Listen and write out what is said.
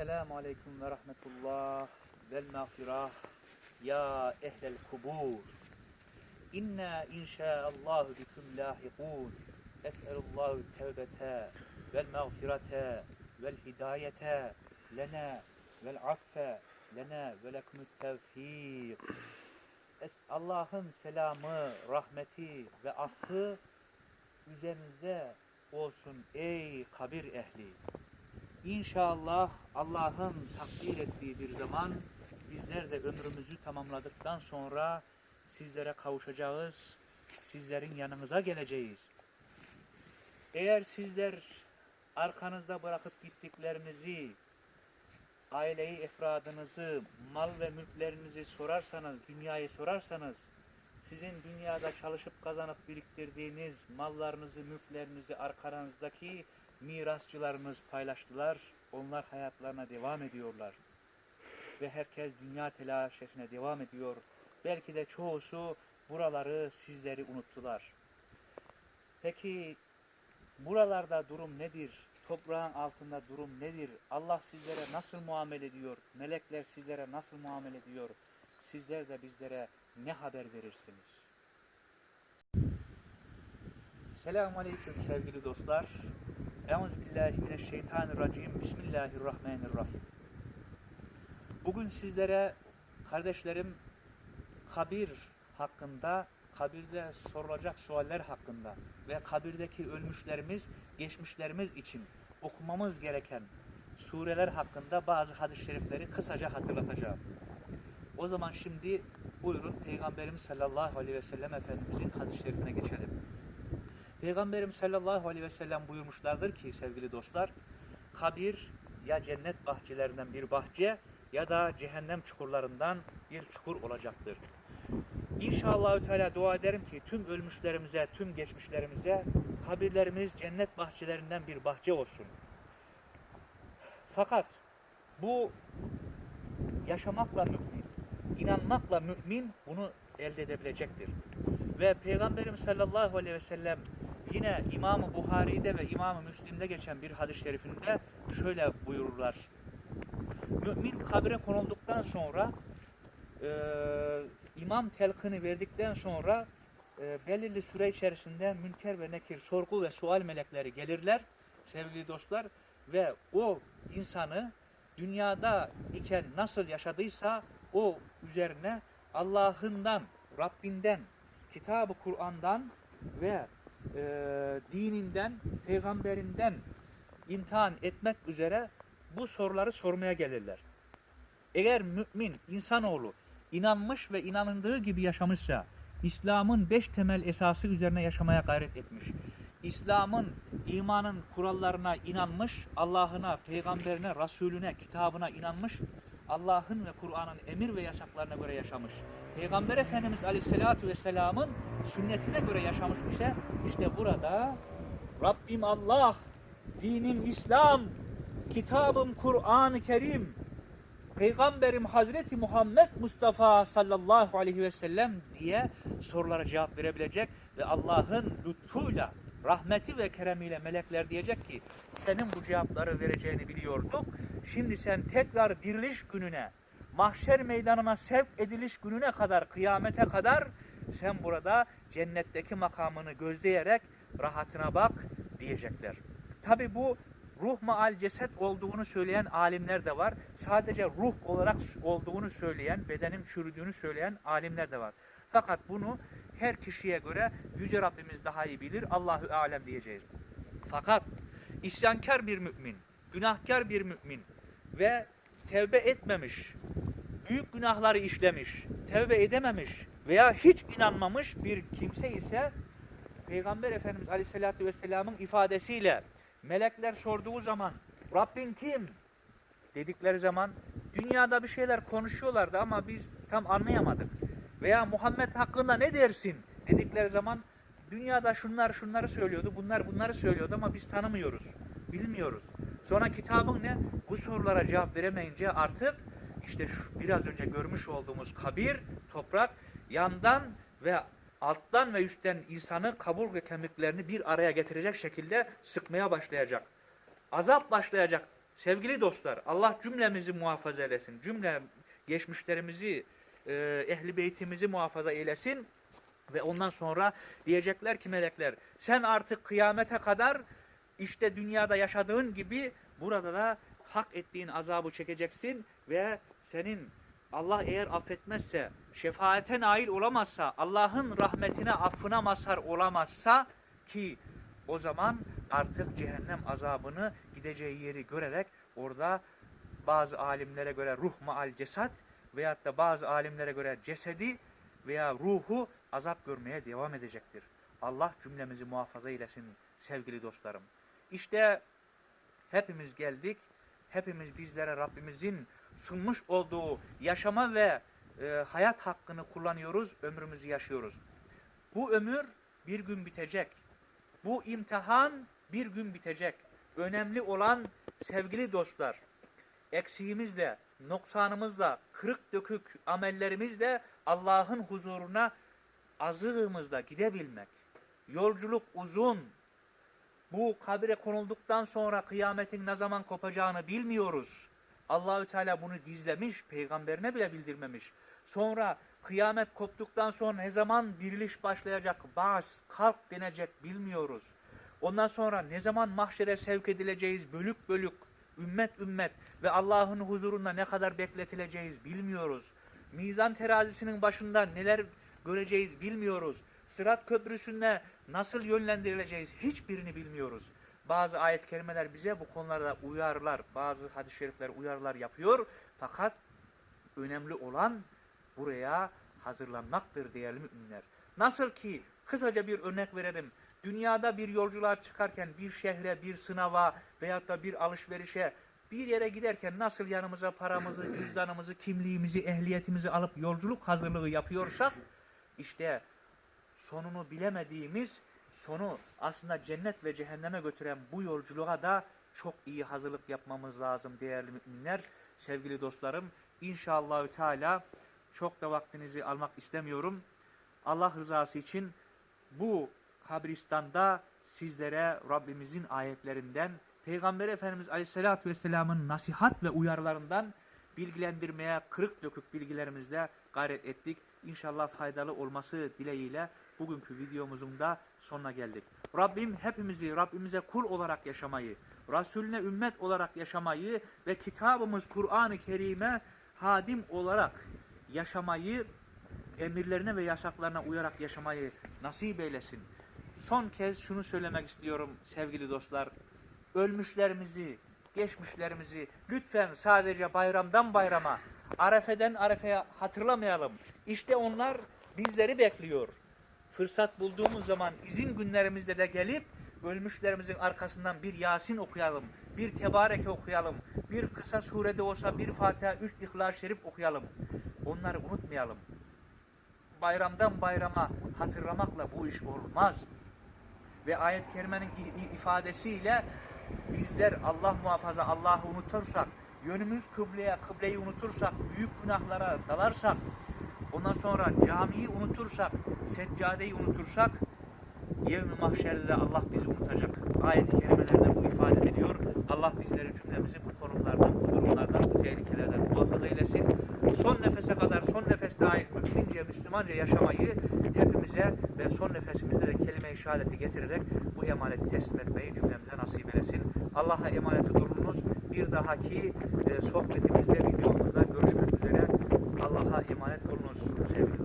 Esselamu Aleyküm ve Rahmetullah vel mağfirah ya ehlel kubur. İnna inşaallahu biküm lahikun. Es'elullahu tevbete vel mağfirete vel hidayete lena vel affe lena ve lekumut tevfik. Allah'ın selamı, rahmeti ve affı üzerinize olsun ey kabir ehli. İnşallah Allah'ın takdir ettiği bir zaman bizler de ömrümüzü tamamladıktan sonra sizlere kavuşacağız. Sizlerin yanınıza geleceğiz. Eğer sizler arkanızda bırakıp gittiklerinizi, aileyi, efradınızı, mal ve mülklerinizi sorarsanız, dünyayı sorarsanız, sizin dünyada çalışıp kazanıp biriktirdiğiniz mallarınızı, mülklerinizi arkanızdaki mirasçılarınız paylaştılar. Onlar hayatlarına devam ediyorlar. Ve herkes dünya telaşesine devam ediyor. Belki de çoğusu buraları, sizleri unuttular. Peki buralarda durum nedir? Toprağın altında durum nedir? Allah sizlere nasıl muamele ediyor? Melekler sizlere nasıl muamele ediyor? Sizler de bizlere ne haber verirsiniz? Selamun Aleyküm sevgili dostlar. Euzubillahimineşşeytanirracim. Bismillahirrahmanirrahim. Bugün sizlere kardeşlerim kabir hakkında, kabirde sorulacak sualler hakkında ve kabirdeki ölmüşlerimiz, geçmişlerimiz için okumamız gereken sureler hakkında bazı hadis-i şerifleri kısaca hatırlatacağım. O zaman şimdi buyurun Peygamberimiz sallallahu aleyhi ve sellem Efendimizin hadis-i şerifine geçelim. Peygamberimiz sallallahu aleyhi ve sellem buyurmuşlardır ki sevgili dostlar, kabir ya cennet bahçelerinden bir bahçe ya da cehennem çukurlarından bir çukur olacaktır. İnşallah Teala dua ederim ki tüm ölmüşlerimize, tüm geçmişlerimize kabirlerimiz cennet bahçelerinden bir bahçe olsun. Fakat bu yaşamakla mümin, inanmakla mümin bunu elde edebilecektir. Ve Peygamberimiz sallallahu aleyhi ve sellem yine İmam-ı Buhari'de ve İmam-ı Müslim'de geçen bir hadis-i şerifinde şöyle buyururlar. Mümin kabre konulduktan sonra e, imam telkini verdikten sonra e, belirli süre içerisinde münker ve nekir sorgu ve sual melekleri gelirler sevgili dostlar ve o insanı dünyada iken nasıl yaşadıysa o üzerine Allah'ından, Rabbinden, Kitab-ı Kur'an'dan ve e, dininden, peygamberinden imtihan etmek üzere bu soruları sormaya gelirler. Eğer mümin, insanoğlu inanmış ve inanıldığı gibi yaşamışsa, İslam'ın beş temel esası üzerine yaşamaya gayret etmiş, İslam'ın, imanın kurallarına inanmış, Allah'ına, peygamberine, Resulüne, kitabına inanmış, Allah'ın ve Kur'an'ın emir ve yasaklarına göre yaşamış. Peygamber Efendimiz Aleyhisselatü Vesselam'ın sünnetine göre yaşamış ise işte burada Rabbim Allah, dinim İslam, kitabım Kur'an-ı Kerim, Peygamberim Hazreti Muhammed Mustafa sallallahu aleyhi ve sellem diye sorulara cevap verebilecek ve Allah'ın lütfuyla, rahmeti ve keremiyle melekler diyecek ki senin bu cevapları vereceğini biliyorduk. Şimdi sen tekrar diriliş gününe, mahşer meydanına sevk ediliş gününe kadar, kıyamete kadar sen burada cennetteki makamını gözleyerek rahatına bak diyecekler. Tabi bu ruh maal ceset olduğunu söyleyen alimler de var. Sadece ruh olarak olduğunu söyleyen, bedenin çürüdüğünü söyleyen alimler de var. Fakat bunu her kişiye göre Yüce Rabbimiz daha iyi bilir. Allahü alem diyeceğiz. Fakat isyankar bir mümin, günahkar bir mümin ve tevbe etmemiş, büyük günahları işlemiş, tevbe edememiş veya hiç inanmamış bir kimse ise Peygamber Efendimiz Aleyhisselatü Vesselam'ın ifadesiyle melekler sorduğu zaman Rabbin kim? dedikleri zaman dünyada bir şeyler konuşuyorlardı ama biz tam anlayamadık. Veya Muhammed hakkında ne dersin dedikleri zaman dünyada şunlar şunları söylüyordu, bunlar bunları söylüyordu ama biz tanımıyoruz, bilmiyoruz. Sonra kitabın ne? Bu sorulara cevap veremeyince artık işte şu biraz önce görmüş olduğumuz kabir, toprak yandan ve alttan ve üstten insanı kabur ve kemiklerini bir araya getirecek şekilde sıkmaya başlayacak. Azap başlayacak Sevgili dostlar, Allah cümlemizi muhafaza eylesin. Cümle geçmişlerimizi, e, ehli beytimizi muhafaza eylesin. Ve ondan sonra diyecekler ki melekler, sen artık kıyamete kadar işte dünyada yaşadığın gibi burada da hak ettiğin azabı çekeceksin ve senin Allah eğer affetmezse, şefaate nail olamazsa, Allah'ın rahmetine, affına mazhar olamazsa ki o zaman artık cehennem azabını gideceği yeri görerek orada bazı alimlere göre ruh maal cesat veyahut da bazı alimlere göre cesedi veya ruhu azap görmeye devam edecektir. Allah cümlemizi muhafaza eylesin sevgili dostlarım. İşte hepimiz geldik. Hepimiz bizlere Rabbimizin sunmuş olduğu yaşama ve e, hayat hakkını kullanıyoruz, ömrümüzü yaşıyoruz. Bu ömür bir gün bitecek. Bu imtihan bir gün bitecek. Önemli olan sevgili dostlar, eksiğimizle, noksanımızla, kırık dökük amellerimizle Allah'ın huzuruna azığımızla gidebilmek. Yolculuk uzun. Bu kabire konulduktan sonra kıyametin ne zaman kopacağını bilmiyoruz. Allahü Teala bunu gizlemiş, peygamberine bile bildirmemiş. Sonra kıyamet koptuktan sonra ne zaman diriliş başlayacak, bas, kalk denecek bilmiyoruz. Ondan sonra ne zaman mahşere sevk edileceğiz bölük bölük, ümmet ümmet ve Allah'ın huzurunda ne kadar bekletileceğiz bilmiyoruz. Mizan terazisinin başında neler göreceğiz bilmiyoruz. Sırat köprüsünde nasıl yönlendirileceğiz hiçbirini bilmiyoruz. Bazı ayet kelimeler bize bu konularda uyarlar, bazı hadis-i şerifler uyarlar yapıyor. Fakat önemli olan buraya hazırlanmaktır değerli müminler. Nasıl ki kısaca bir örnek verelim. Dünyada bir yolculuğa çıkarken bir şehre, bir sınava veyahut da bir alışverişe bir yere giderken nasıl yanımıza paramızı, cüzdanımızı, kimliğimizi, ehliyetimizi alıp yolculuk hazırlığı yapıyorsak işte sonunu bilemediğimiz sonu aslında cennet ve cehenneme götüren bu yolculuğa da çok iyi hazırlık yapmamız lazım değerli müminler, sevgili dostlarım. İnşallahü Teala çok da vaktinizi almak istemiyorum. Allah rızası için bu kabristanda sizlere Rabbimizin ayetlerinden, Peygamber Efendimiz Aleyhisselatü Vesselam'ın nasihat ve uyarılarından bilgilendirmeye kırık dökük bilgilerimizle gayret ettik. İnşallah faydalı olması dileğiyle bugünkü videomuzun da sonuna geldik. Rabbim hepimizi Rabbimize kul olarak yaşamayı, Resulüne ümmet olarak yaşamayı ve kitabımız Kur'an-ı Kerim'e hadim olarak yaşamayı, emirlerine ve yasaklarına uyarak yaşamayı nasip eylesin. Son kez şunu söylemek istiyorum sevgili dostlar. Ölmüşlerimizi, geçmişlerimizi lütfen sadece bayramdan bayrama, arefeden arefeye hatırlamayalım. İşte onlar bizleri bekliyor. Fırsat bulduğumuz zaman izin günlerimizde de gelip ölmüşlerimizin arkasından bir Yasin okuyalım, bir Tebareke okuyalım, bir kısa surede olsa bir Fatiha, üç İhlas-ı Şerif okuyalım. Onları unutmayalım. Bayramdan bayrama hatırlamakla bu iş olmaz. Ve ayet-i kerimenin ifadesiyle bizler Allah muhafaza Allah'ı unutursak, yönümüz kıbleye, kıbleyi unutursak, büyük günahlara dalarsak, ondan sonra camiyi unutursak, seccadeyi unutursak, yevmi mahşerde Allah bizi unutacak. Ayet-i kerimelerde bu ifade ediliyor. Allah bizleri cümlemizi bu konulardan, bu durumlardan, bu tehlikelerden muhafaza eylesin. Son nefese kadar, son nefes dahil mümince, Müslümanca yaşamayı hepimize ve son nefesimizde de kelime-i şehadeti getirerek bu emaneti teslim etmeyi cümlemize nasip eylesin. Allah'a emanet olunuz. Bir dahaki e, sohbetimizde, videomuzda görüşmek üzere. Allah'a emanet olunuz. Sevgili